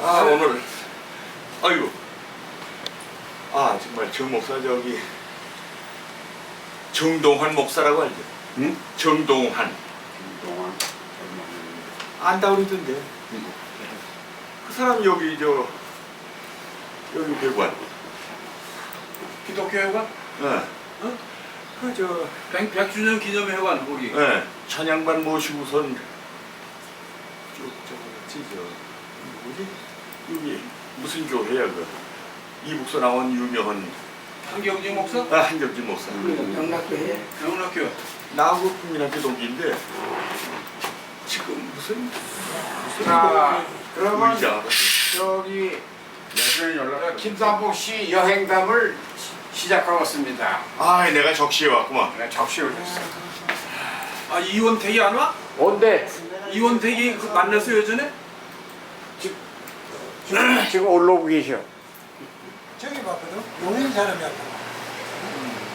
아, 아 오늘 아이고 아 정말 저 목사 저기 정동환 목사라고 알죠? 응? 정동환 정동환 안다 그러던데 그 사람 여기 저 여기 대관 기독교회관? 예. 어? 그저 100, 주년 기념회관 거기. 예. 찬양반 모시고선 저 저거지 저 뭐지 여기 무슨 교회야 그 이북서 나온 유명한 한경진 목사? 아 한경지 목사. 영락교회 영락교 나하고 국민학교 동기인데 지금 무슨 무슨 자, 그러면 의자 저기 예전에 연락 김삼복 씨 여행담을 시- 시작하겠습니다. 아 내가 적시해 왔구만 네, 적시를 했어. 아 이원택이 안 와? 뭔데? 이원택이 그 만났어요 예전에? 지금, 지금 올라오고 계셔. 저기 봤거든. 용인 사람이었다.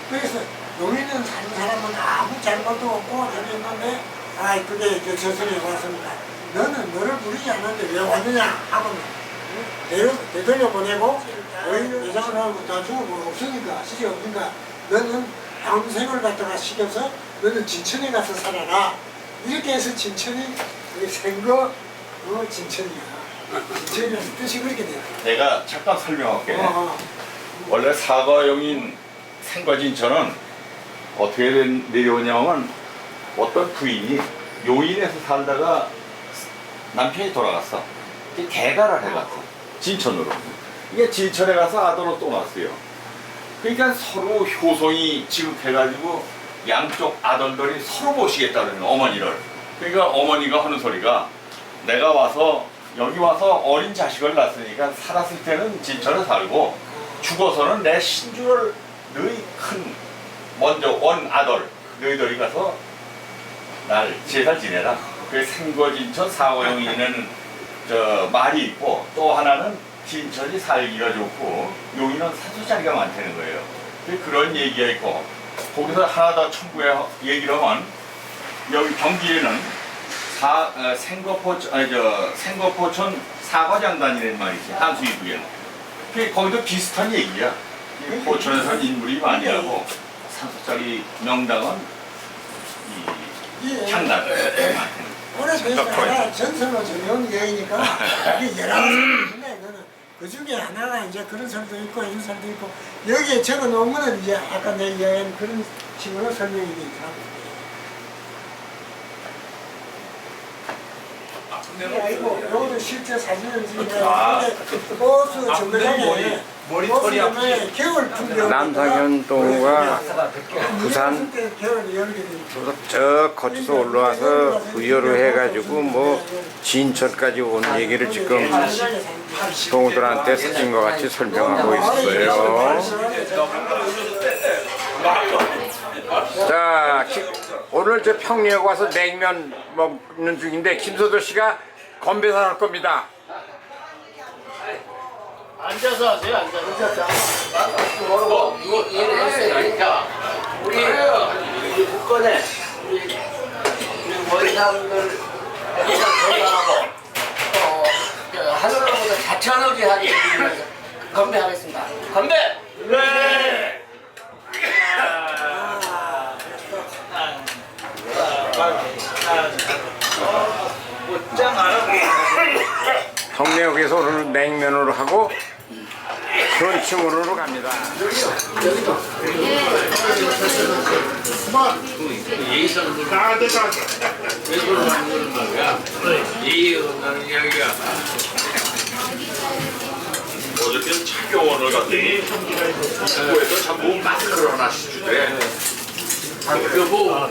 그래서 용인은 사는 사람은 아무 잘못도 없고 저기 있는데 아 그게 저 저선에 왔습니다. 너는 너를 부르지 않았는데 왜 왔느냐 하면 되돌려, 되돌려 보내고 오히려 여장을 하고 나중에 뭐 없으니까 시집 없으니까 너는 평생을 갖다가 시켜서 너는 진천에 가서 살아라. 이렇게 해서 진천이 우리 생거 어, 진천이야. 진천이라는 뜻이 그렇게 돼요. 내가 잠깐 설명할게 어, 어. 원래 사과용인 생과진천은 어떻게 된- 내려오냐면 어떤 부인이 용인에서 살다가 남편이 돌아갔어 이게 개가를 해갔어 진천으로 이게 진천에 가서 아들로 또 낳았어요 그러니까 서로 효성이 지급해가지고 양쪽 아들들이 서로 모시겠다는 어머니를 그러니까 어머니가 하는 소리가 내가 와서 여기 와서 어린 자식을 낳았으니까 살았을 때는 진천에 살고 죽어서는 내 신주를 너희 큰 먼저 원 아들 너희들이 가서 날 제살 지내라. 그 생거진천 사고용인은 저 말이 있고 또 하나는 진천이 살기가 좋고 용인은 사수자리가 많다는 거예요. 그 그런 얘기가 있고 거기서 하나 더 첨부해 얘기를 하면 여기 경기에는 사 어, 생거포천 아니 저 생거포천 사과장단이라는 말이 있어요. 한수이부에는. 그 거기도 비슷한 얘기야. 이 포천에서는 인물이 많이 하고 산소짜리 명당은 이 예. 창단. 오래돼서 전설로 전해온 얘기니까 이게 여러 가지 그 중에 하나가 이제 그런 설도 있고 이런 설도 있고 여기에 적어 놓은 거는 이제 아까 내 이야기한 그런 식으로 설명이 돼 있더라고. 이게 아니고 요거는 실제 사진을 찍은 아. 버스 아, 정거장에 머리, 머리 털이 정거장에 겨울 풍경 남상현 동우가 부산 겨울 열게 돼 있고. 저 거쳐서 올라와서 부여를 해가지고 뭐 진천까지 온 얘기를 지금 동우들한테 사진과 같이 설명하고 있어요. 자, 키- 오늘 저 평리에 와서 냉면 먹는 중인데 김소도 씨가 건배사 할 겁니다. 앉아서 하세요, 앉아서. 뭐, 이거 우리, 우리 국건에, 우리, 우리 원 건강하고, 또, 하늘로부터 하기 위해서 건배하겠습니다. 건배! 네! 성내역에서 오늘 냉면으로 하고 현충으로 갑니다. 어저께 차교원을 갔더니 입구에서 전부 마스크를 하나씩 주대. 여보, 어?